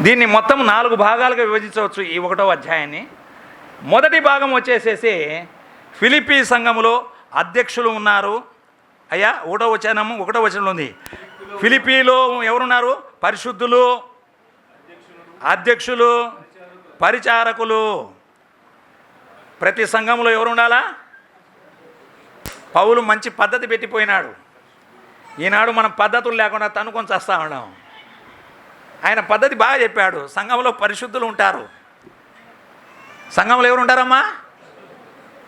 దీన్ని మొత్తం నాలుగు భాగాలుగా విభజించవచ్చు ఈ ఒకటో అధ్యాయాన్ని. మొదటి భాగం వచ్చేసేసి ఫిలిపీ సంఘములో అధ్యక్షులు ఉన్నారు. అయ్యా ఒకటో వచనము ఒకటో వచనంలో ఉంది. ఫిలిపీలో ఎవరున్నారు? పరిశుద్ధులు అధ్యక్షులు పరిచారకులు. ప్రతి సంఘంలో ఎవరు ఉండాలా? పౌలు మంచి పద్ధతి పెట్టిపోయినాడు. ఈనాడు మనం పద్ధతులు లేకుండా తనుకొని వస్తూ ఉన్నాం. ఆయన పద్ధతి బాగా చెప్పాడు. సంఘంలో పరిశుద్ధులు ఉంటారు. సంఘంలో ఎవరు ఉంటారమ్మా?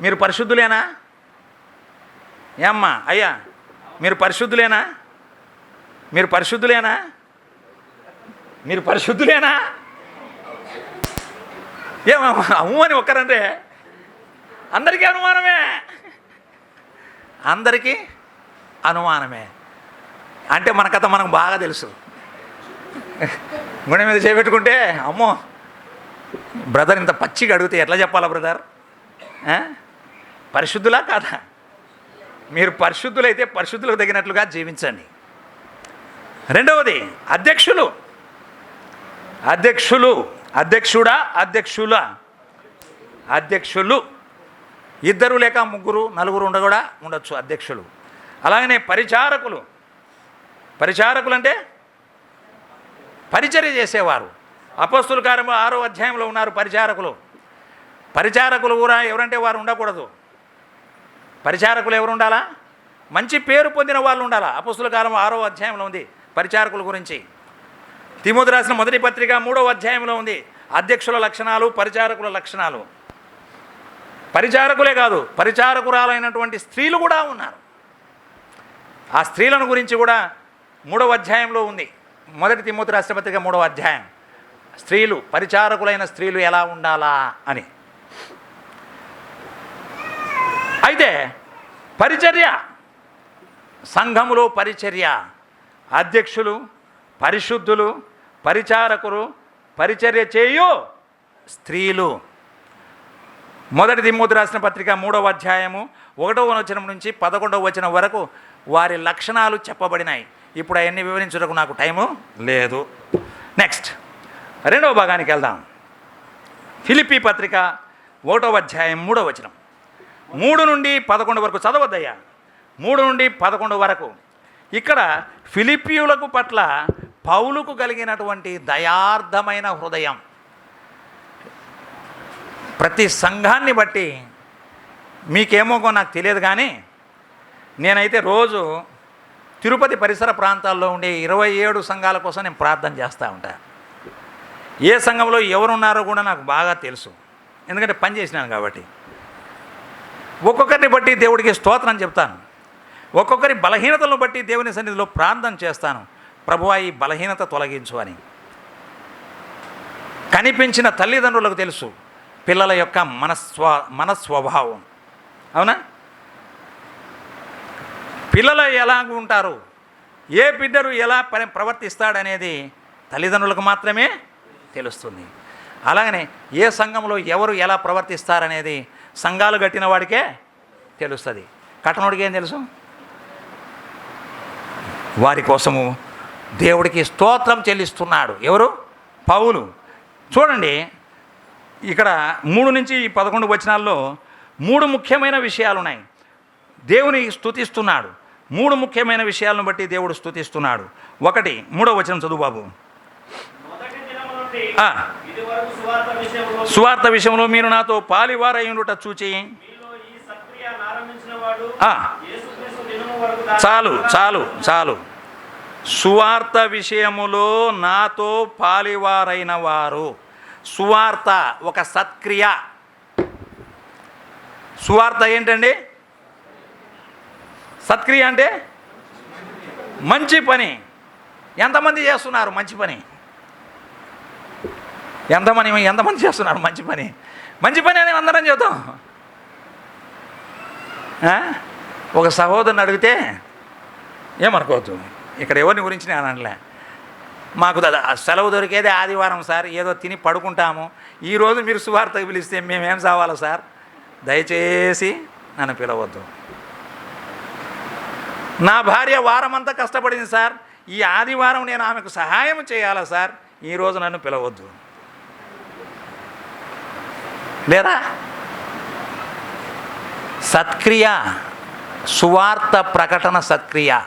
మీరు పరిశుద్ధులేనా? ఏమ్మా? అయ్యా మీరు పరిశుద్ధులేనా? మీరు పరిశుద్ధులేనా? మీరు పరిశుద్ధులేనా? ఏమమ్మా అమ్ము అని ఒక్కరంటే? అందరికీ అనుమానమే. అందరికీ అనుమానమే. అంటే మన కథ మనకు బాగా తెలుసు. గుండె మీద చేపెట్టుకుంటే అమ్మో బ్రదర్ ఇంత పచ్చిగా అడిగితే ఎట్లా చెప్పాలా బ్రదర్? పరిశుద్ధులా కాదా? మీరు పరిశుద్ధులైతే పరిశుద్ధులకు తగినట్లుగా జీవించండి. రెండవది అధ్యక్షులు. అధ్యక్షులు అధ్యక్షుడా అధ్యక్షుల. అధ్యక్షులు. ఇద్దరు లేక ముగ్గురు నలుగురు ఉండ కూడా ఉండొచ్చు అధ్యక్షులు. అలాగనే పరిచారకులు. పరిచారకులు అంటే పరిచర్య చేసేవారు. అపస్తుల కార్యము ఆరో అధ్యాయంలో ఉన్నారు పరిచారకులు. పరిచారకులు కూడా ఎవరంటే వారు ఉండకూడదు. పరిచారకులు ఎవరు ఉండాలా? మంచి పేరు పొందిన వాళ్ళు ఉండాలా? అపస్తుల కాలం ఆరో అధ్యాయంలో ఉంది పరిచారకుల గురించి. తిమోతి రాసిన మొదటి పత్రిక మూడవ అధ్యాయంలో ఉంది. అధ్యక్షుల లక్షణాలు పరిచారకుల లక్షణాలు. పరిచారకులే కాదు పరిచారకురాలైనటువంటి స్త్రీలు కూడా ఉన్నారు. ఆ స్త్రీలను గురించి కూడా మూడవ అధ్యాయంలో ఉంది. మొదటి తిమ్మూతి రాష్ట్రపతిగా మూడవ అధ్యాయం. స్త్రీలు పరిచారకులైన స్త్రీలు ఎలా ఉండాలా అని. అయితే పరిచర్య సంఘములో పరిచర్య అధ్యక్షులు పరిశుద్ధులు పరిచారకులు పరిచర్య చేయు స్త్రీలు. మొదటి దిమ్మూతి రాసిన పత్రిక మూడవ అధ్యాయము ఒకటవ వచనం నుంచి పదకొండవ వచనం వరకు వారి లక్షణాలు చెప్పబడినాయి. ఇప్పుడు అవన్నీ వివరించుటకు నాకు టైము లేదు. నెక్స్ట్ రెండవ భాగానికి వెళ్దాం. ఫిలిపి పత్రిక ఒకటవ అధ్యాయం మూడవ వచనం. మూడు నుండి పదకొండు వరకు చదవద్దయ్యా. మూడు నుండి పదకొండు వరకు. ఇక్కడ ఫిలిపియులకు పట్ల పౌలుకు కలిగినటువంటి దయార్థమైన హృదయం. ప్రతి సంఘాన్ని బట్టి మీకేమో నాకు తెలియదు కానీ నేనైతే రోజు తిరుపతి పరిసర ప్రాంతాల్లో ఉండే ఇరవై ఏడు సంఘాల కోసం నేను ప్రార్థన చేస్తూ ఉంటా. ఏ సంఘంలో ఎవరున్నారో కూడా నాకు బాగా తెలుసు. ఎందుకంటే పని చేసినాను కాబట్టి. ఒక్కొక్కరిని బట్టి దేవుడికి స్తోత్రం చెప్తాను. ఒక్కొక్కరి బలహీనతలను బట్టి దేవుని సన్నిధిలో ప్రార్థన చేస్తాను. ప్రభువా ఈ బలహీనత తొలగించు అని. కనిపించిన తల్లిదండ్రులకు తెలుసు. పిల్లల యొక్క మనస్వ మనస్వభావం. అవునా? పిల్లలు ఎలా ఉంటారు? ఏ బిడ్డరు ఎలా పని ప్రవర్తిస్తాడనేది తల్లిదండ్రులకు మాత్రమే తెలుస్తుంది. అలాగనే ఏ సంఘంలో ఎవరు ఎలా ప్రవర్తిస్తారనేది సంఘాలు కట్టిన వాడికే తెలుస్తుంది. కట్టనోడికి ఏం తెలుసు? వారి కోసము దేవుడికి స్తోత్రం చెల్లిస్తున్నాడు. ఎవరు? పౌలు. చూడండి ఇక్కడ మూడు నుంచి పదకొండు వచనాల్లో మూడు ముఖ్యమైన విషయాలు ఉన్నాయి దేవుని స్తుతిస్తున్నాడు మూడు ముఖ్యమైన విషయాలను బట్టి దేవుడు స్తుతిస్తున్నాడు. ఒకటి మూడో వచనం చదువు బాబు. సువార్త విషయంలో మీరు నాతో పాలివారయుండుట చూచి. చాలు చాలు చాలు. సువార్త విషయములో నాతో పాలివారైన వారు. సువార్త ఒక సత్క్రియ. సువార్త ఏంటండి? సత్క్రియ అంటే మంచి పని. ఎంతమంది చేస్తున్నారు మంచి పని? ఎంతమంది ఎంతమంది చేస్తున్నారు మంచి పని? మంచి పని అని అందరం చెబుతాం ఒక సహోదరుని అడిగితే ఏమనుకోవద్దు. ఇక్కడ ఎవరిని గురించి నేను అనలే మాకు సెలవు దొరికేదే ఆదివారం సార్ ఏదో తిని పడుకుంటాము. ఈరోజు మీరు సువార్తకు పిలిస్తే మేమేం సావాలా సార్? దయచేసి నన్ను పిలవద్దు. నా భార్య వారమంతా కష్టపడింది సార్. ఈ ఆదివారం నేను ఆమెకు సహాయం చేయాలా సార్? ఈరోజు నన్ను పిలవద్దు. లేదా సత్క్రియ సువార్త ప్రకటన సత్క్రియ.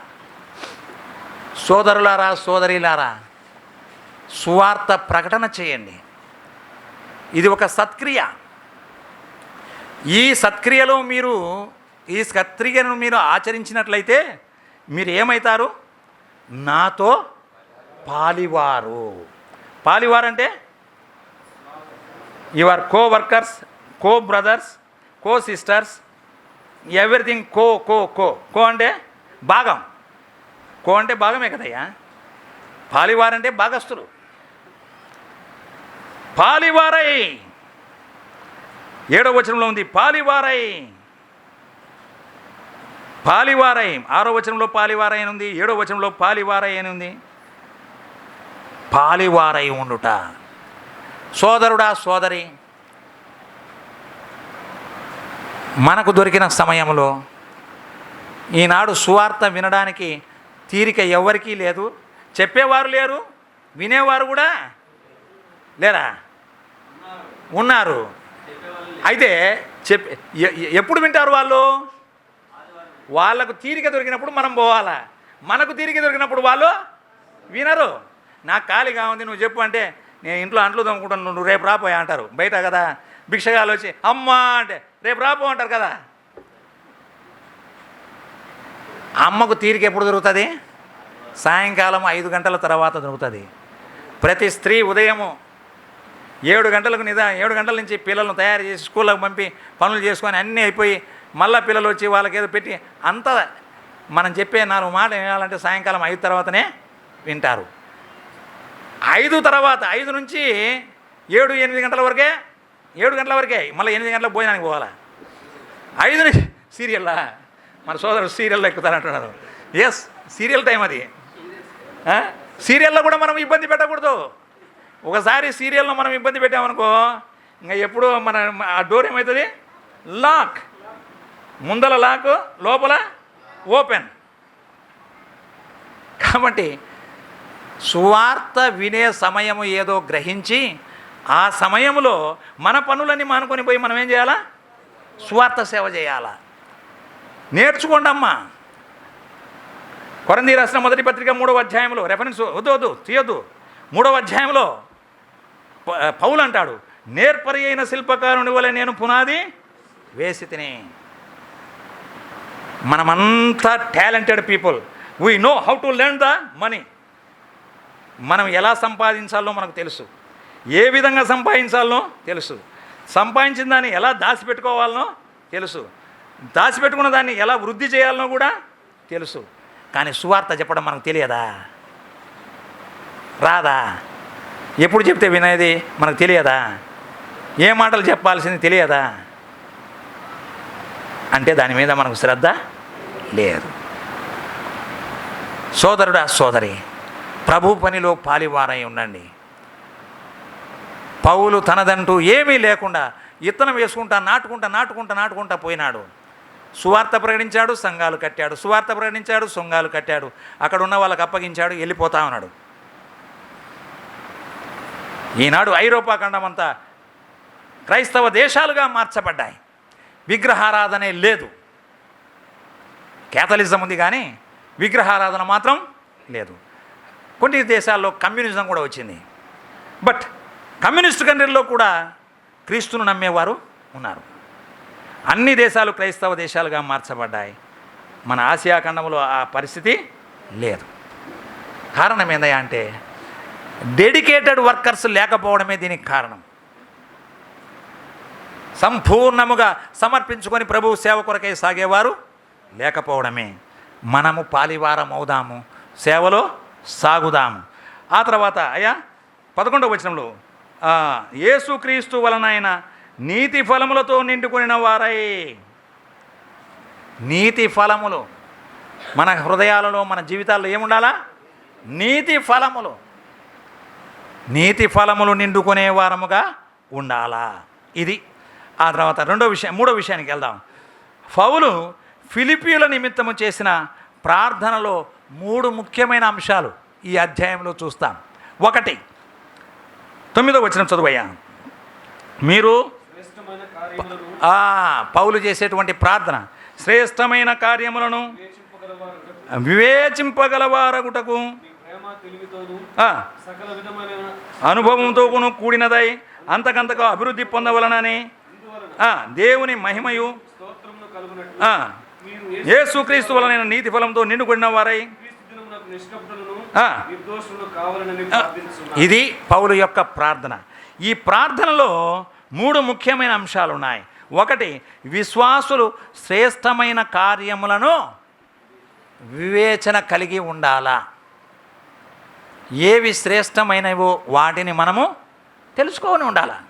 సోదరులారా సోదరిలారా సువార్త ప్రకటన చేయండి. ఇది ఒక సత్క్రియ. ఈ సత్క్రియలో మీరు ఈ సత్క్రియను మీరు ఆచరించినట్లయితే మీరు ఏమవుతారు నాతో పాలివారు. పాలివారు అంటే your co workers co brothers co sisters everything co co co. Co అంటే భాగం. కో అంటే భాగమే కదయ్యా? పాలివారంటే భాగస్తులు పాలివారై. ఏడవ వచనంలో ఉంది పాలివారై. పాలివారై. ఆరో వచనంలో పాలివారై ఉంది ఏడో వచనంలో పాలివారై ఉంది పాలివారై ఉండుట సోదరుడా సోదరి మనకు దొరికిన సమయంలో ఈనాడు సువార్త వినడానికి తీరిక ఎవరికీ లేదు. చెప్పేవారు లేరు వినేవారు కూడా లేరా? ఉన్నారు. అయితే చెప్ ఎ- ఎప్పుడు వింటారు వాళ్ళు? వాళ్ళకు తీరిక దొరికినప్పుడు మనం పోవాలా? మనకు తీరిక దొరికినప్పుడు వాళ్ళు వినరు. నాకు ఖాళీగా ఉంది నువ్వు చెప్పు అంటే నేను ఇంట్లో అంట్లు తమ్ముకుంటాను నువ్వు రేపు రాపోయా అంటారు. బయట కదా భిక్షగాలు వచ్చి అమ్మా అంటే రేపు రాపో అంటారు కదా. అమ్మకు తీరిక ఎప్పుడు దొరుకుతుంది? సాయంకాలం ఐదు గంటల తర్వాత దొరుకుతుంది. ప్రతి స్త్రీ ఉదయము ఏడు గంటలకు నిదా ఏడు గంటల నుంచి పిల్లలను తయారు చేసి స్కూళ్ళకు పంపి పనులు చేసుకొని అన్నీ అయిపోయి మళ్ళీ పిల్లలు వచ్చి వాళ్ళకి ఏదో పెట్టి అంత మనం చెప్పే నాలుగు మాటలు వినాలంటే సాయంకాలం ఐదు తర్వాతనే వింటారు. ఐదు తర్వాత ఐదు నుంచి ఏడు ఎనిమిది గంటల వరకే ఏడు గంటల వరకే మళ్ళీ ఎనిమిది గంటలకు భోజనానికి పోవాలా? ఐదు నుంచి సీరియల్లా? మన సోదరుడు సీరియల్లో ఎక్కుతారంటున్నారు ఎస్ సీరియల్ టైం అది. సీరియల్లో కూడా మనం ఇబ్బంది పెట్టకూడదు. ఒకసారి సీరియల్లో మనం ఇబ్బంది పెట్టామనుకో ఇంకా ఎప్పుడు మన ఆ డోర్ ఏమవుతుంది? లాక్ ముందల లాక్ లోపల ఓపెన్. కాబట్టి సువార్త వినే సమయము ఏదో గ్రహించి ఆ సమయంలో మన పనులన్నీ మానుకొని పోయి మనం ఏం చేయాలా? సువార్త సేవ చేయాలా? నేర్చుకోండి అమ్మా కొరంది రాసిన మొదటి పత్రిక మూడవ అధ్యాయంలో రెఫరెన్స్ వద్దు వద్దు తీయొద్దు. మూడవ అధ్యాయంలో ప- పౌలు అంటాడు నేర్పరి అయిన శిల్పకారుని వలె నేను పునాది వేసి తిని. మనమంతా talented people. We know how to learn the money మనం ఎలా సంపాదించాలో మనకు తెలుసు. ఏ విధంగా సంపాదించాలనో తెలుసు. సంపాదించిన దాన్ని ఎలా దాచిపెట్టుకోవాలనో తెలుసు. దాచిపెట్టుకున్న దాన్ని ఎలా వృద్ధి చేయాలనో కూడా తెలుసు. కానీ సువార్త చెప్పడం మనకు తెలియదా? రాదా? ఎప్పుడు చెప్తే వినేది? మనకు తెలియదా? ఏ మాటలు చెప్పాల్సింది తెలియదా? అంటే దాని మీద మనకు శ్రద్ధ లేదు. సోదరుడా సోదరి ప్రభు పనిలో పాలివారై ఉండండి. పౌలు తనదంటూ ఏమీ లేకుండా ఇత్తనం వేసుకుంటా నాటుకుంటా నాటుకుంటా నాటుకుంటా పోయినాడు. సువార్త ప్రకటించాడు సంఘాలు కట్టాడు. సువార్త ప్రకటించాడు సొంగాలు కట్టాడు. అక్కడ ఉన్న వాళ్ళకి అప్పగించాడు వెళ్ళిపోతా ఉన్నాడు. ఈనాడు ఐరోపా ఖండమంతా క్రైస్తవ దేశాలుగా మార్చబడ్డాయి. విగ్రహారాధనే లేదు. క్యాథలిజం ఉంది కానీ విగ్రహారాధన మాత్రం లేదు. కొన్ని దేశాల్లో కమ్యూనిజం కూడా వచ్చింది. బట్ కమ్యూనిస్ట్ కంట్రీల్లో కూడా క్రీస్తును నమ్మేవారు ఉన్నారు. అన్ని దేశాలు క్రైస్తవ దేశాలుగా మార్చబడ్డాయి. మన ఆసియా ఖండంలో ఆ పరిస్థితి లేదు. కారణం ఏందయ్యా అంటే డెడికేటెడ్ వర్కర్స్ లేకపోవడమే దీనికి కారణం. సంపూర్ణముగా సమర్పించుకొని ప్రభు సేవ కొరకై సాగేవారు లేకపోవడమే. మనము పాలివారం అవుదాము సేవలో సాగుదాము. ఆ తర్వాత అయ్యా పదకొండవ వచనంలో యేసుక్రీస్తు వలనైన నీతి ఫలములతో నిండుకునిన వారై. నీతి ఫలములు మన హృదయాలలో మన జీవితాల్లో ఏముండాలా? నీతి ఫలములు. నీతి ఫలములు నిండుకునే వారముగా ఉండాలా? ఇది ఆ తర్వాత రెండో విషయం మూడో విషయానికి వెళ్దాం. పౌలు ఫిలిపియుల నిమిత్తము చేసిన ప్రార్థనలో మూడు ముఖ్యమైన అంశాలు ఈ అధ్యాయంలో చూస్తాం. ఒకటి తొమ్మిదో వచ్చిన చదువయ్యా. మీరు పౌలు చేసేటువంటి ప్రార్థన. శ్రేష్టమైన కార్యములను వివేచింపగలవారు వివేచింపగలవారగుటకు అనుభవంతో కూడినదై అంతకంతకు అభివృద్ధి పొందవలనని దేవుని మహిమయు. యేసుక్రీస్తు వలన నీతి ఫలంతో నిండుకున్న వారై. ఇది పౌలు యొక్క ప్రార్థన. ఈ ప్రార్థనలో మూడు ముఖ్యమైన అంశాలు ఉన్నాయి. ఒకటి విశ్వాసులు శ్రేష్టమైన కార్యములను వివేచన కలిగి ఉండాలా? ఏవి శ్రేష్టమైనవో వాటిని మనము తెలుసుకొని ఉండాలా?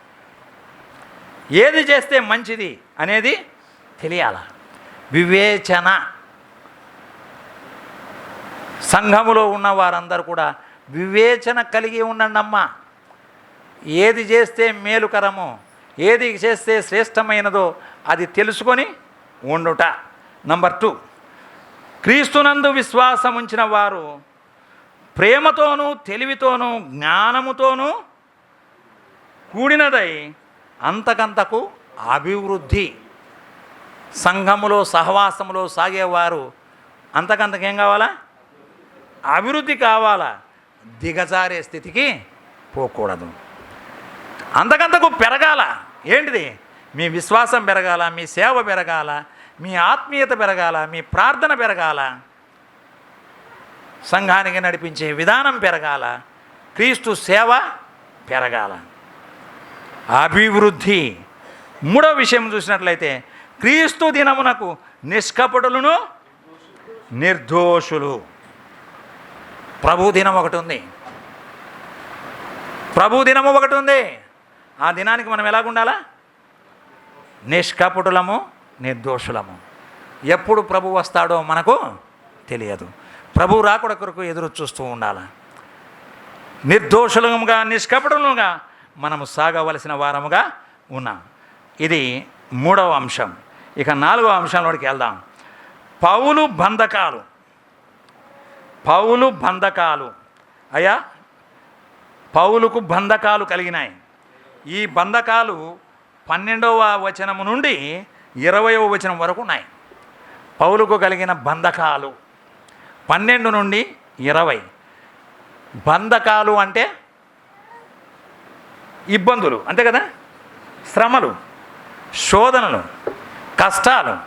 ఏది చేస్తే మంచిది అనేది తెలియాల. వివేచన. సంఘములో ఉన్న వారందరూ కూడా వివేచన కలిగి ఉండండమ్మా. ఏది చేస్తే మేలుకరమో ఏది చేస్తే శ్రేష్టమైనదో అది తెలుసుకొని ఉండుట. నంబర్ టూ క్రీస్తునందు విశ్వాసం ఉంచిన వారు ప్రేమతోనూ తెలివితోనూ జ్ఞానముతోనూ కూడినదై అంతకంతకు అభివృద్ధి. సంఘములో సహవాసములో సాగేవారు అంతకంతకేం కావాలా? అభివృద్ధి కావాలా? దిగజారే స్థితికి పోకూడదు. అంతకంతకు పెరగాల. ఏంటిది? మీ విశ్వాసం పెరగాల మీ సేవ పెరగాల మీ ఆత్మీయత పెరగాల మీ ప్రార్థన పెరగాల. సంఘానికి నడిపించే విధానం పెరగాల. క్రీస్తు సేవ పెరగాల. అభివృద్ధి. మూడో విషయం చూసినట్లయితే క్రీస్తు దినమునకు నిష్కపటులను నిర్దోషులు. ప్రభు దినం ఒకటి ఉంది. ప్రభు దినము ఒకటి ఉంది. ఆ దినానికి మనం ఎలాగుండాలా నిష్కపటులము నిర్దోషులము. ఎప్పుడు ప్రభు వస్తాడో మనకు తెలియదు. ప్రభు రాకుడ కొరకు ఎదురు చూస్తూ ఉండాలి. నిర్దోషులముగా నిష్కపటులుగా మనము సాగవలసిన వారముగా ఉన్నాం. ఇది మూడవ అంశం. ఇక నాలుగవ అంశంలోకి వెళ్దాం. పౌలు బంధకాలు. పౌలు బంధకాలు. అయ్యా పౌలుకు బంధకాలు కలిగినాయి. ఈ బంధకాలు పన్నెండవ వచనము నుండి ఇరవయవ వచనం వరకు ఉన్నాయి. పౌలుకు కలిగిన బంధకాలు. పన్నెండు నుండి ఇరవై. బంధకాలు అంటే ఇబ్బందులు అంతే కదా? శ్రమలు శోధనలు కష్టాలు.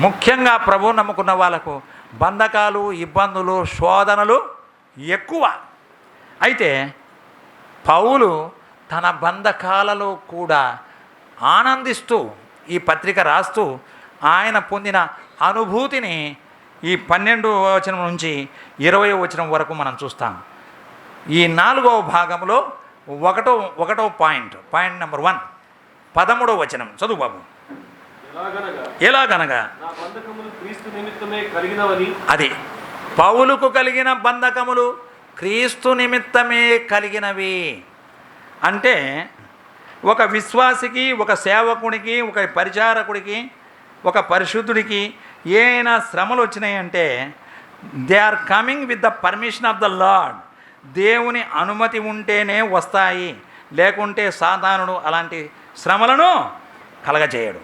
ముఖ్యంగా ప్రభు నమ్ముకున్న వాళ్ళకు బంధకాలు ఇబ్బందులు శోధనలు ఎక్కువ. అయితే పౌలు తన బంధకాలలో కూడా ఆనందిస్తూ ఈ పత్రిక రాస్తూ ఆయన పొందిన అనుభూతిని ఈ పన్నెండు వచనం నుంచి ఇరవై వచనం వరకు మనం చూస్తాం. ఈ నాలుగవ భాగంలో ఒకటో ఒకటో పాయింట్ పాయింట్ నెంబర్ వన్ పదమూడవ వచనం. చదువు బాబు. ఎలాగనగా? అది పౌలుకు కలిగిన బంధకములు క్రీస్తు నిమిత్తమే కలిగినవి. అంటే ఒక విశ్వాసికి ఒక సేవకునికి ఒక పరిచారకుడికి ఒక పరిశుద్ధుడికి ఏమైనా శ్రమలు వచ్చినాయంటే they are coming with the permission of the lord దేవుని అనుమతి ఉంటేనే వస్తాయి. లేకుంటే సాధారణుడు అలాంటి శ్రమలను కలగజేయడు.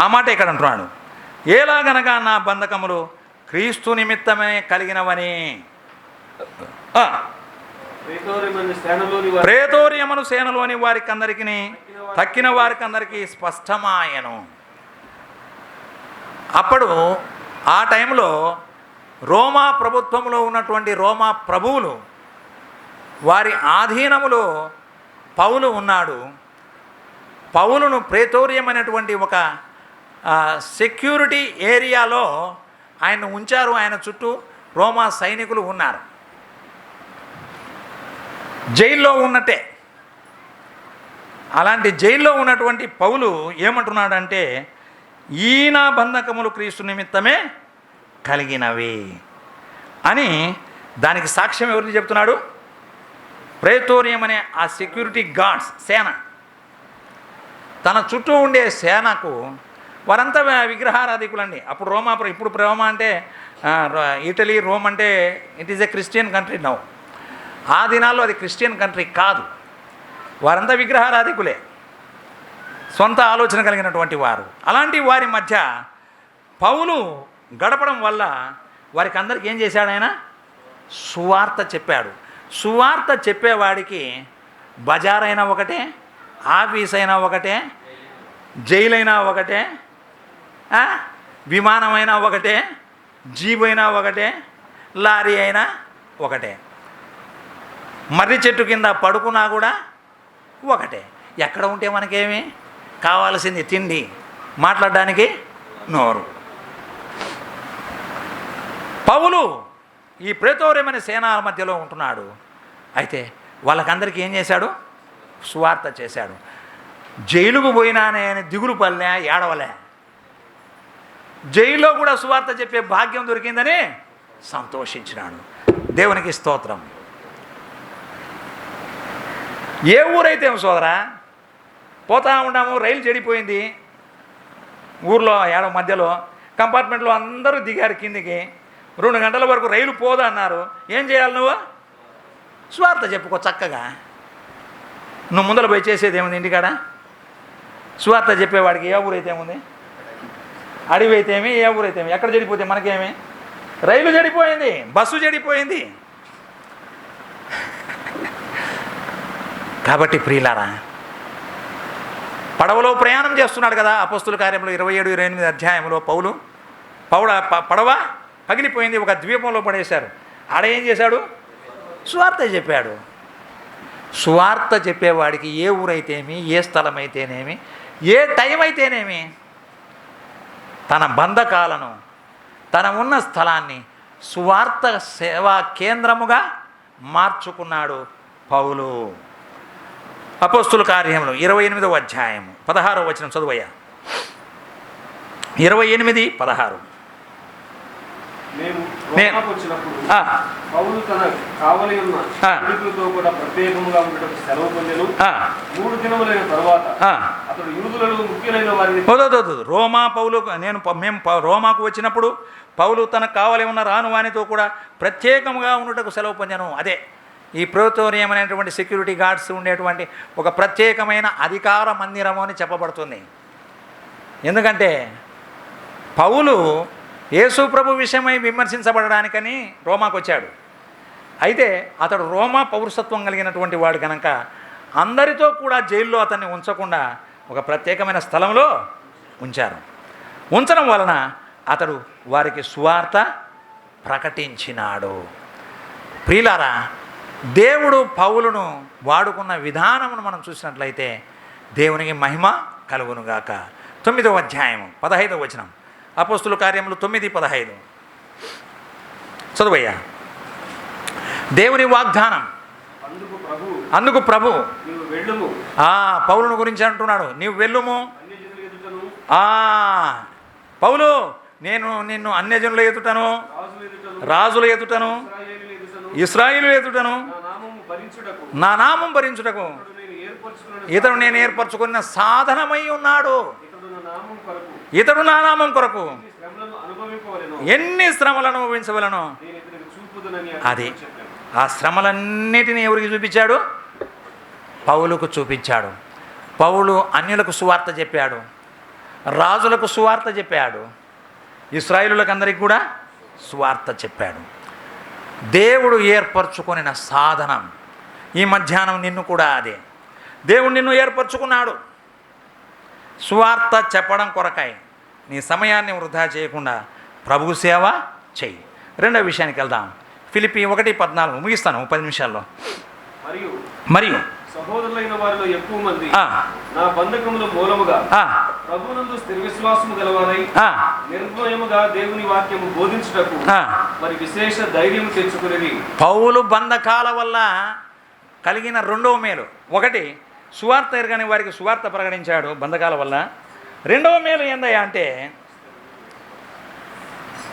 ఆ మాట ఇక్కడ అంటున్నాడు. ఏలాగనగా నా బంధకములు క్రీస్తు నిమిత్తమే కలిగినవని? ప్రేతోర్యమును సేనలోని వారికి అందరికి తక్కిన వారికి అందరికీ స్పష్టమాయను. అప్పుడు ఆ టైంలో రోమా ప్రభుత్వంలో ఉన్నటువంటి రోమా ప్రభువులు వారి ఆధీనములో పౌలు ఉన్నాడు. పౌలును ప్రేతోర్యం అనేటువంటి ఒక సెక్యూరిటీ ఏరియాలో ఆయన ఉంచారు. ఆయన చుట్టూ రోమా సైనికులు ఉన్నారు. జైల్లో ఉన్నట్టే. అలాంటి జైల్లో ఉన్నటువంటి పౌలు ఏమంటున్నాడంటే ఈయన బంధకములు క్రీస్తు నిమిత్తమే కలిగినవి అని దానికి సాక్ష్యం ఎవరిని చెప్తున్నాడు? ప్రేతోరియం అనే ఆ సెక్యూరిటీ గార్డ్స్ సేన. తన చుట్టూ ఉండే సేనకు వారంతా విగ్రహారాధికులండి. అప్పుడు రోమా ఇప్పుడు రోమా అంటే ఇటలీ రోమ్ అంటే it is a Christian country now ఆ దినాల్లో అది క్రిస్టియన్ కంట్రీ కాదు. వారంతా విగ్రహారాధికులే. సొంత ఆలోచన కలిగినటువంటి వారు. అలాంటి వారి మధ్య పౌలు గడపడం వల్ల వారికి అందరికి ఏం చేశాడు ఆయన? సువార్త చెప్పాడు. సువార్త చెప్పేవాడికి బజార్ అయినా ఒకటే ఆఫీస్ అయినా ఒకటే జైలైనా ఒకటే విమానమైనా ఒకటే జీబు అయినా ఒకటే లారీ అయినా ఒకటే. మర్రి చెట్టు కింద పడుకున్నా కూడా ఒకటే. ఎక్కడ ఉంటే మనకేమి? కావాల్సింది తిండి. మాట్లాడడానికి నోరు. పౌలు ఈ ప్రేతోర్యమైన సేనాల మధ్యలో ఉంటున్నాడు. అయితే వాళ్ళకందరికీ ఏం చేశాడు? సువార్త చేశాడు. జైలుకు పోయినానే అని దిగులు పల్లె ఏడవలే. జైల్లో కూడా సువార్త చెప్పే భాగ్యం దొరికిందని సంతోషించినాడు. దేవునికి స్తోత్రం. ఏ ఊరైతే సోదరా? పోతా ఉన్నాము రైలు చెడిపోయింది. ఊర్లో ఏడో మధ్యలో కంపార్ట్మెంట్లో అందరూ దిగారు కిందికి. రెండు గంటల వరకు రైలు పోదా అన్నారు. ఏం చేయాలి నువ్వు? స్వార్థ చెప్పుకో చక్కగా. నువ్వు ముందర పోయి చేసేది ఏముంది ఇంటికాడ? స్వార్థ చెప్పేవాడికి ఏ ఊరైతే ఏముంది? అడవి అయితే ఏమి ఏ ఊరైతే ఏమి? ఎక్కడ చెడిపోతే మనకేమి? రైలు చెడిపోయింది బస్సు చెడిపోయింది. కాబట్టి ప్రియులారా పడవలో ప్రయాణం చేస్తున్నాడు కదా అపస్తుల కార్యంలో ఇరవై ఏడు ఇరవై ఎనిమిది అధ్యాయంలో పౌలు. పౌడ ప- పడవ పగిలిపోయింది ఒక ద్వీపంలో పడేశారు. ఆడ ఏం చేశాడు? సువార్త చెప్పాడు. సువార్త చెప్పేవాడికి ఏ ఊరైతేమి ఏ స్థలం అయితేనేమి ఏ టైం అయితేనేమి తన బంధకాలను తన ఉన్న స్థలాన్ని సువార్త సేవా కేంద్రముగా మార్చుకున్నాడు పౌలు. అపోస్తుల కార్యంలో ఇరవై ఎనిమిదవ అధ్యాయము పదహారవ వచనం చదువయ్యా. ఇరవై ఎనిమిది పదహారు. మేము నేను- రోమాకు వచ్చినప్పుడు ఆ, పౌలు తన కావలి ఉన్న ఆ. సైనికులతో కూడా ప్రత్యేకముగా ఉండటం సెలవు పొందెను ఆ, మూడు దినములైన తర్వాత ఆ. అతడు యూదులలో ముఖ్యులైన వారిని వద్దు, వద్దు, వద్దు. రోమా పౌలు నేను మేము రోమాకు వచ్చినప్పుడు పౌలు తనకు కావలి ఉన్న రాను వానితో కూడా ప్రత్యేకంగా ఉండుటకు సెలవు పొందాను అదే ఈ ప్రోతోరియం అనేటువంటి సెక్యూరిటీ గార్డ్స్ ఉండేటువంటి ఒక ప్రత్యేకమైన అధికార మందిరము అని చెప్పబడుతుంది ఎందుకంటే పౌలు యేసు ప్రభు విషయమై విమర్శించబడడానికని రోమాకు వచ్చాడు అయితే అతడు రోమా పౌరసత్వం కలిగినటువంటి వాడు కనుక అందరితో కూడా జైల్లో అతన్ని ఉంచకుండా ఒక ప్రత్యేకమైన స్థలంలో ఉంచారు. ఉంచడం వలన అతడు వారికి సువార్త ప్రకటించినాడు. ప్రియులారా దేవుడు పౌలును వాడుకున్న విధానమును మనం చూసినట్లయితే దేవునికి మహిమ కలుగునుగాక. తొమ్మిదవ అధ్యాయం పదహైదవ వచనం. అపోస్తుల కార్యములు తొమ్మిది పదహైదు. చదువయ్యా. దేవుని వాగ్దానం. అందుకు ప్రభు ఆ పౌలును గురించి అంటున్నాడు. నీవు వెళ్ళుము? పౌలు నేను నిన్ను అన్యజనుల ఎదుటను. రాజుల ఎదుటను. ఇస్రాయిలు ఎదుటను. నా నామం భరించుటకు. ఇతడు నేను ఏర్పరచుకున్న సాధనమై ఉన్నాడు. ఇతడు నా నామం కొరకు ఎన్ని శ్రమలను అనుభవించవలను అది. ఆ శ్రమలన్నిటిని ఎవరికి చూపించాడు? పౌలుకు చూపించాడు. పౌలు అన్యులకు సువార్త చెప్పాడు. రాజులకు సువార్త చెప్పాడు. ఇస్రాయిలులకు అందరికి కూడా సువార్త చెప్పాడు. దేవుడు ఏర్పరచుకొనిన సాధనం. ఈ మధ్యాహ్నం నిన్ను కూడా అదే. దేవుడు నిన్ను ఏర్పరచుకున్నాడు. సువార్త చెప్పడం కొరకాయి. నీ సమయాన్ని వృధా చేయకుండా ప్రభు సేవ చెయ్యి రెండో విషయానికి వెళ్దాం. ఫిలిపి ఒకటి పద్నాలుగు. ముగిస్తాను పది నిమిషాల్లో. మరియు మరియు సహోదరులైన వారిలో ఎక్కువ మంది నా బంధకముల మూలముగా ప్రభునందు స్థిర విశ్వాసము గలవారై నిర్భయముగా దేవుని వాక్యము బోధించుటకు. మరి విశేష ధైర్యం తెచ్చుకునేది. పౌలు బంధకాల వల్ల కలిగిన రెండవ మేలు. ఒకటి సువార్త ఎరగని వారికి సువార్త ప్రకటించాడు బంధకాల వల్ల. రెండవ మేలు ఏందయ్యా అంటే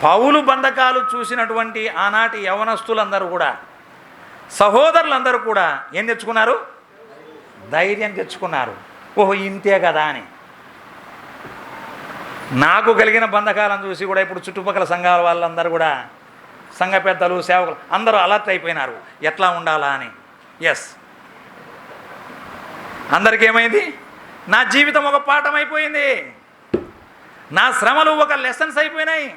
పౌలు బంధకాలు చూసినటువంటి ఆనాటి యవనస్తులందరూ కూడా సహోదరులందరూ కూడా ఏం తెచ్చుకున్నారు? ధైర్యం తెచ్చుకున్నారు. ఓహో ఇంతే కదా అని. నాకు కలిగిన బంధకాలను చూసి కూడా ఇప్పుడు చుట్టుపక్కల సంఘాల వాళ్ళందరూ కూడా సంఘ పెద్దలు సేవకులు అందరూ అలర్ట్ అయిపోయినారు. ఎట్లా ఉండాలా అని. ఎస్ అందరికీ ఏమైంది? నా జీవితం ఒక పాఠం అయిపోయింది. నా శ్రమలు ఒక లెసన్స్ అయిపోయినాయి.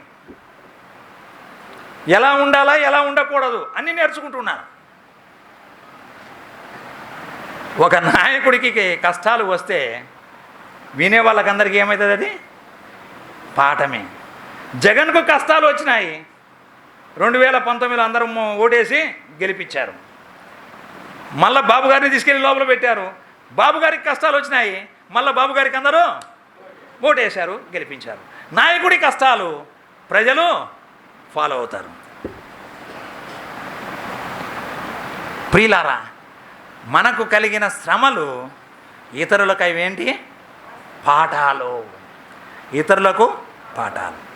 ఎలా ఉండాలా ఎలా ఉండకూడదు అన్నీ నేర్చుకుంటున్నాను. ఒక నాయకుడికి కష్టాలు వస్తే వినే వాళ్ళకందరికీ ఏమవుతుంది అది? పాఠమే. జగన్కు కష్టాలు వచ్చినాయి. రెండు వేల పంతొమ్మిదిలో అందరం ఓటేసి గెలిపించారు. మళ్ళీ బాబు గారిని తీసుకెళ్ళి లోపల పెట్టారు. బాబు గారికి కష్టాలు వచ్చినాయి. మళ్ళీ బాబు గారికి అందరూ ఓటేశారు గెలిపించారు. నాయకుడి కష్టాలు ప్రజలు ఫాలో అవుతారు. ప్రియులారా మనకు కలిగిన శ్రమలు ఇతరులకు అవేంటి పాఠాలు. ఇతరులకు పాఠాలు.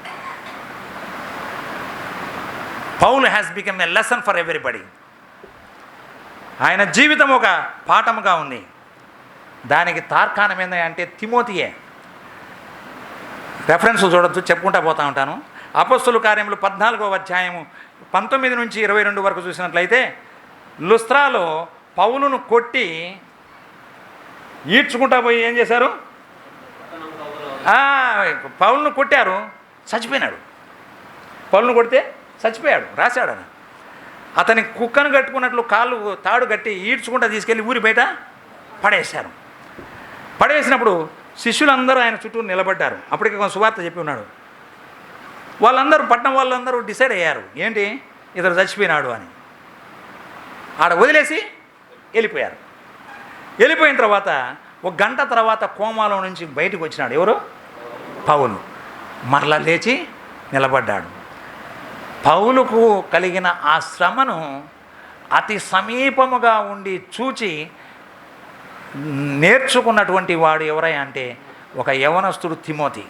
Paul has become a lesson for everybody ఆయన జీవితం ఒక పాఠముగా ఉంది. దానికి తార్కాణం ఏందంటే తిమోతియే. రెఫరెన్స్ చూడొచ్చు చెప్పుకుంటా పోతా ఉంటాను. అపస్తుల కార్యములు పద్నాలుగో అధ్యాయము పంతొమ్మిది నుంచి ఇరవై రెండు వరకు చూసినట్లయితే లుస్త్రాలో పౌలును కొట్టి ఈడ్చుకుంటా పోయి ఏం చేశారు? పౌలును కొట్టారు చచ్చిపోయినాడు. పౌలును కొడితే చచ్చిపోయాడు రాశాడు అని అతని కుక్కను కట్టుకున్నట్లు కాళ్ళు తాడు కట్టి ఈడ్చుకుంటా తీసుకెళ్ళి ఊరి బయట పడేశారు. పడేసినప్పుడు శిష్యులందరూ ఆయన చుట్టూ నిలబడ్డారు. అప్పటికి కొంచెం సువార్త చెప్పి ఉన్నాడు. వాళ్ళందరూ పట్టణం వాళ్ళందరూ డిసైడ్ అయ్యారు. ఏంటి? ఇతడు చచ్చిపోయినాడు అని. ఆడ వదిలేసి వెళ్ళిపోయారు. వెళ్ళిపోయిన తర్వాత ఒక గంట తర్వాత కోమాలో నుంచి బయటకు వచ్చినాడు. ఎవరు? పౌలు. మరలా లేచి నిలబడ్డాడు. పౌలుకు కలిగిన ఆ శ్రమను అతి సమీపముగా ఉండి చూచి నేర్చుకున్నటువంటి వాడు ఎవరై అంటే ఒక యవనస్తుడు తిమోతి.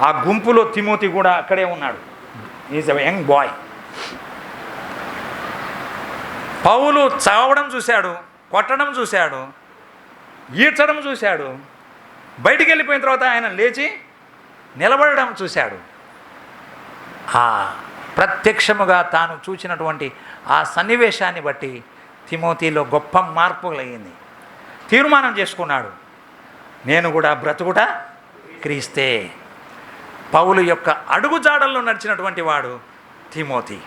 ఆ గుంపులో తిమోతి కూడా అక్కడే ఉన్నాడు. ఈజ్ అ యంగ్ బాయ్ పౌలు చావడం చూశాడు కొట్టడం చూశాడు ఈడ్చడం చూశాడు బయటికి వెళ్ళిపోయిన తర్వాత ఆయన లేచి నిలబడడం చూశాడు. ఆ ప్రత్యక్షముగా తాను చూసినటువంటి ఆ సన్నివేశాన్ని బట్టి తిమోతిలో గొప్ప మార్పు కలిగింది తీర్మానం చేసుకున్నాడు. నేను కూడా బ్రతుకుట క్రీస్తే. పౌలు యొక్క అడుగుజాడల్లో నడిచినటువంటి వాడు తిమోతి.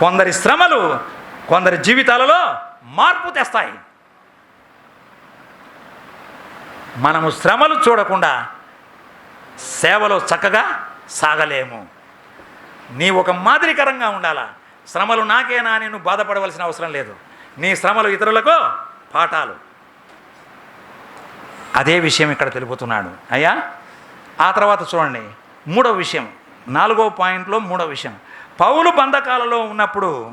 కొందరి శ్రమలు కొందరి జీవితాలలో మార్పు తెస్తాయి. మనము శ్రమలు చూడకుండా సేవలో చక్కగా సాగలేము. నీ ఒక మాదిరికరంగా ఉండాలా? శ్రమలు నాకేనా? నేను బాధపడవలసిన అవసరం లేదు. నీ శ్రమలు ఇతరులకు పాఠాలు. అదే విషయం ఇక్కడ తెలుపుతున్నాడు. అయ్యా ఆ తర్వాత చూడండి. మూడో విషయం. నాలుగో పాయింట్లో మూడో విషయం. పౌలు బంధకాలలో ఉన్నప్పుడు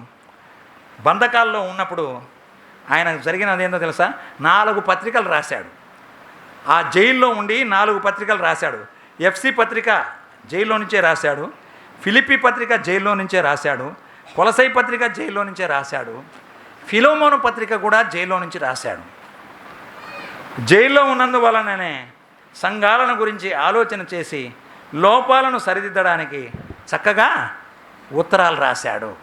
బంధకాలలో ఉన్నప్పుడు ఆయన జరిగినది ఏందో తెలుసా? నాలుగు పత్రికలు రాశాడు. ఆ జైల్లో ఉండి నాలుగు పత్రికలు రాశాడు. ఎఫ్సి పత్రిక జైల్లో నుంచే రాశాడు. ఫిలిపి పత్రిక జైల్లో నుంచే రాశాడు. కొలసై పత్రిక జైల్లో నుంచే రాశాడు. ఫిలోమోన పత్రిక కూడా జైల్లో నుంచి రాశాడు. జైల్లో ఉన్నందువలననే సంఘాలను గురించి ఆలోచన చేసి లోపాలను సరిదిద్దడానికి చక్కగా ఉత్తరాలు రాశాడు.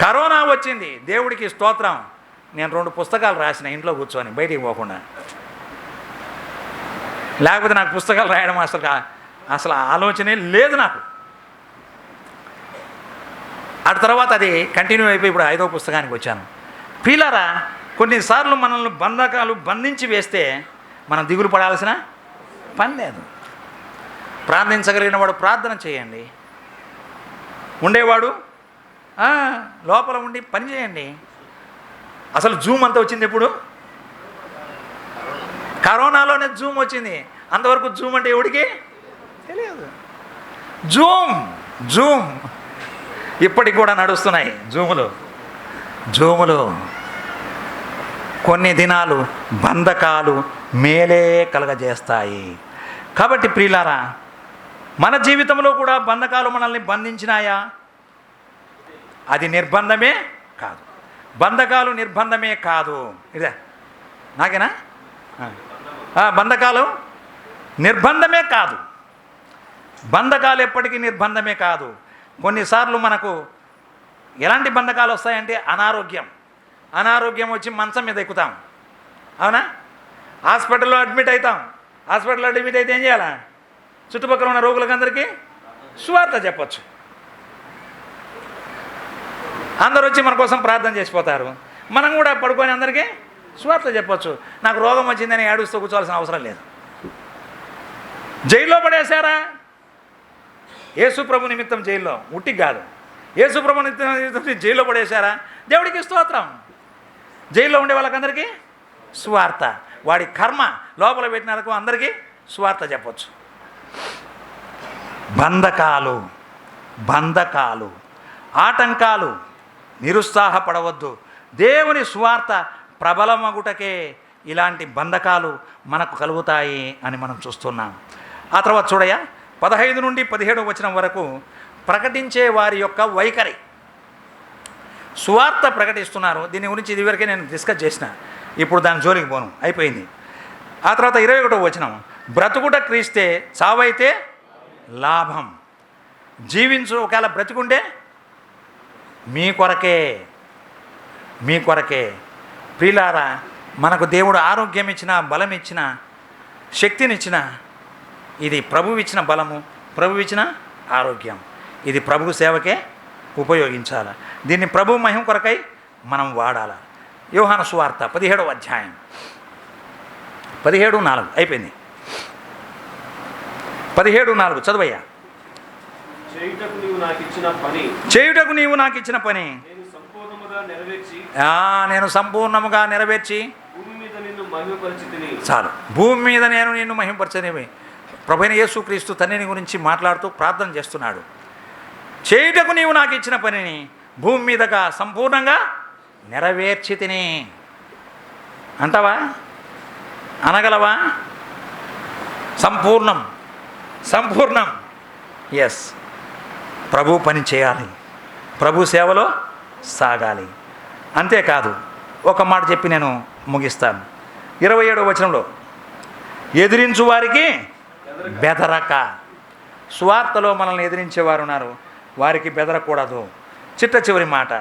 కరోనా వచ్చింది. దేవుడికి స్తోత్రం. నేను రెండు పుస్తకాలు రాసిన ఇంట్లో కూర్చొని బయటికి పోకుండా. లేకపోతే నాకు పుస్తకాలు రాయడం అసలు అసలు ఆలోచనే లేదు నాకు. ఆ తర్వాత అది కంటిన్యూ అయిపోయి ఇప్పుడు ఐదో పుస్తకానికి వచ్చాను. ప్రియులారా కొన్నిసార్లు మనల్ని బంధకాలు బంధించి వేస్తే మనం దిగులు పడాల్సిన పని లేదు. ప్రార్థించగలిగిన వాడు ప్రార్థన చేయండి. ఉండేవాడు లోపల ఉండి పని చేయండి. అసలు జూమ్ అంతా వచ్చింది ఎప్పుడు? కరోనాలోనే జూమ్ వచ్చింది. అంతవరకు జూమ్ అంటే ఎవడికి? తెలియదు. Zoom zoom. ఇప్పటికి కూడా నడుస్తున్నాయి జూములు. జూములు కొన్ని దినాలు బంధకాలు మేలే కలగజేస్తాయి. కాబట్టి ప్రియులారా మన జీవితంలో కూడా బంధకాలు మనల్ని బంధించినాయా? అది నిర్బంధమే కాదు. బంధకాలు నిర్బంధమే కాదు. ఇదే నాకేనా? బంధకాలు నిర్బంధమే కాదు. బంధకాలు ఎప్పటికీ నిర్బంధమే కాదు. కొన్నిసార్లు మనకు ఎలాంటి బంధకాలు వస్తాయంటే అనారోగ్యం. అనారోగ్యం వచ్చి మంచం మీద ఎక్కుతాం. అవునా? హాస్పిటల్లో అడ్మిట్ అవుతాం హాస్పిటల్లో అడ్మిట్ అయితే ఏం చేయాలా? చుట్టుపక్కల ఉన్న రోగులకందరికీ సువార్త చెప్పచ్చు. అందరూ వచ్చి మన కోసం ప్రార్థన చేసిపోతారు మనం కూడా పడుకొని అందరికీ సువార్త చెప్పచ్చు. నాకు రోగం వచ్చిందని ఏడుస్తూ కూర్చోవాల్సిన అవసరం లేదు. జైల్లో పడేశారా? యేసుప్రభు నిమిత్తం జైల్లో. ఉట్టికి కాదు. యేసుప్రభు నిమిత్తం నిమిత్తం జైల్లో పడేశారా? దేవుడికి స్తోత్రం. జైల్లో ఉండే వాళ్ళకందరికీ స్వార్థ. వాడి కర్మ లోపల పెట్టినందుకు అందరికీ స్వార్థ చెప్పచ్చు. బంధకాలు బంధకాలు ఆటంకాలు నిరుత్సాహపడవద్దు. దేవుని స్వార్థ ప్రబలమగుటకే ఇలాంటి బంధకాలు మనకు కలుగుతాయి అని మనం చూస్తున్నాం. ఆ తర్వాత చూడయ్యా పదహైదు నుండి పదిహేడు వచనం వరకు ప్రకటించే వారి యొక్క వైఖరి. సువార్త ప్రకటిస్తున్నారు. దీని గురించి ఇదివరకే నేను డిస్కస్ చేసిన. ఇప్పుడు దాని జోలికి పోను. అయిపోయింది. ఆ తర్వాత ఇరవై ఒకటో వచనం. బ్రతుకుట క్రీస్తే చావైతే లాభం. జీవించు ఒకవేళ బ్రతుకుంటే మీ కొరకే. మీ కొరకే. ప్రియులారా మనకు దేవుడు ఆరోగ్యం ఇచ్చిన బలం ఇచ్చిన శక్తినిచ్చిన ఇది ప్రభువు ఇచ్చిన బలము ప్రభు ఇచ్చిన ఆరోగ్యం. ఇది ప్రభు సేవకే ఉపయోగించాలి. దీన్ని ప్రభు మహిమ కొరకై మనం వాడాలి. యోహాను సువార్త పదిహేడవ అధ్యాయం. పదిహేడు నాలుగు. అయిపోయింది. పదిహేడు నాలుగు. చదువయ్యా. చేయుటకు నీవు నాకు ఇచ్చిన పని. నేను సంపూర్ణముగా నెరవేర్చి చాలు. భూమి మీద నేను నిన్ను మహింపరచనివి ప్రభుైన యేసుక్రీస్తు తండ్రిని గురించి మాట్లాడుతూ ప్రార్థన చేస్తున్నాడు. చేయుటకు నీవు నాకు ఇచ్చిన పనిని భూమి మీదగా సంపూర్ణంగా నెరవేర్చి తిని. అంటావా? అనగలవా? సంపూర్ణం. సంపూర్ణం. ఎస్ ప్రభు పని చేయాలి. ప్రభు సేవలో సాగాలి. అంతేకాదు ఒక మాట చెప్పి నేను ముగిస్తాను. ఇరవై ఏడవ వచనంలో ఎదిరించు వారికి బెదరక. స్వార్థలో మనల్ని ఎదిరించేవారు ఉన్నారు. వారికి బెదరకూడదు. చిట్ట చివరి మాట.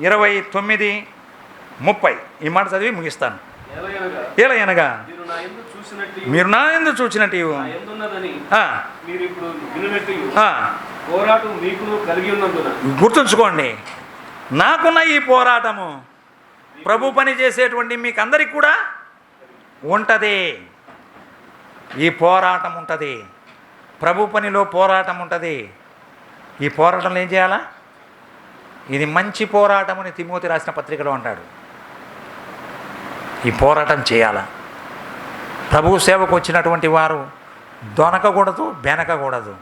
ఇరవై తొమ్మిది ముప్పై. ఈ మాట చదివి ముగిస్తాను. ఎలా అనగా మీరు నా ఎందు చూసినట్టు గుర్తుంచుకోండి. నాకున్న ఈ పోరాటము ప్రభు పని చేసేటువంటి మీకు అందరికి కూడా ఉంటుంది. ఈ పోరాటం ఉంటుంది. ప్రభు పనిలో పోరాటం ఉంటుంది. ఈ పోరాటంలో ఏం చేయాలా? ఇది మంచి పోరాటం అని తిమోతి రాసిన పత్రికలో అంటాడు. ఈ పోరాటం చేయాలా? ప్రభు సేవకు వచ్చినటువంటి వారు దొనకకూడదు బెనకకూడదు.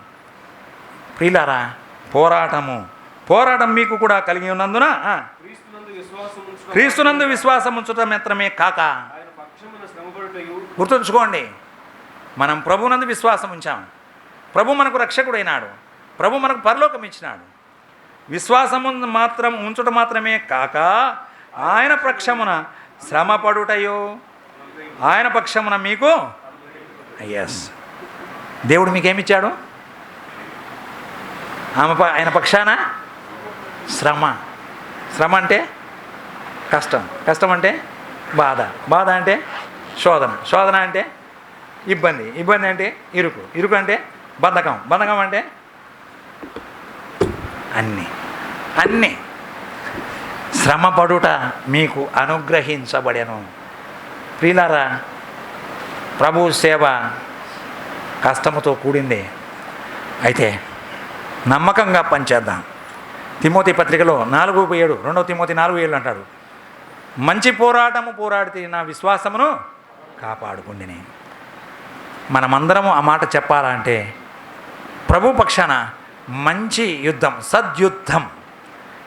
ప్రియులారా పోరాటము. పోరాటం మీకు కూడా కలిగి ఉన్నందున క్రీస్తునందు విశ్వాసం ఉంచటం మాత్రమే కాక గుర్తుంచుకోండి. మనం ప్రభునందు విశ్వాసం ఉంచాం. ప్రభు మనకు రక్షకుడైనాడు. ప్రభు మనకు పరలోకం ఇచ్చినాడు. విశ్వాసము మాత్రం ఉంచుట మాత్రమే కాక ఆయన పక్షమున శ్రమపడుటయో ఆయన పక్షమున మీకు ఎస్ దేవుడు మీకేమిచ్చాడు? ఆమె ఆయన పక్షాన శ్రమ. శ్రమ అంటే కష్టం. కష్టం అంటే బాధ. బాధ అంటే శోధన. శోధన అంటే ఇబ్బంది. ఇబ్బంది అంటే ఇరుకు. ఇరుకు అంటే బంధకం. బంధకం అంటే అన్నీ. అన్నీ. శ్రమపడుట మీకు అనుగ్రహించబడెను. ప్రియులారా ప్రభు సేవ కష్టముతో కూడింది. అయితే నమ్మకంగా పనిచేద్దాం. తిమోతి పత్రికలో నాలుగు ఏడు రెండవ తిమోతి నాలుగు ఏళ్ళు అంటాడు మంచి పోరాటము పోరాడితే నా విశ్వాసమును కాపాడుకుండిని మనమందరము ఆ మాట చెప్పాలంటే ప్రభు పక్షాన మంచి యుద్ధం సద్యుద్ధం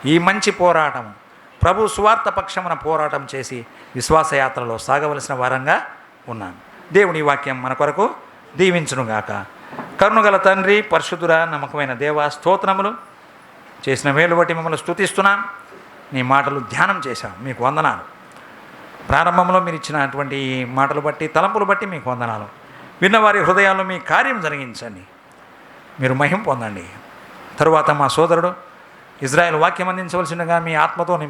ఈ మంచి పోరాటం ప్రభు స్వార్థ పక్షమున పోరాటం చేసి విశ్వాసయాత్రలో సాగవలసిన వారంగా ఉన్నాను. దేవుని వాక్యం మన కొరకు దీవించునుగాక కరుణగల తండ్రి పరిశుద్ధుర నమ్మకమైన దేవా స్తోత్రములు చేసిన మేలు బట్టి మిమ్మల్ని స్తుతిస్తున్నాను నీ మాటలు ధ్యానం చేశాం. మీకు వందనాలు. ప్రారంభంలో మీరు ఇచ్చినటువంటి ఈ మాటలు బట్టి తలంపులు బట్టి మీకు వందనాలు. విన్నవారి హృదయాల్లో మీ కార్యం జరిగించండి. మీరు మహిం పొందండి. తరువాత మా సోదరుడు ఇజ్రాయెల్ వాక్యం అందించవలసిందిగా మీ ఆత్మతో నింపి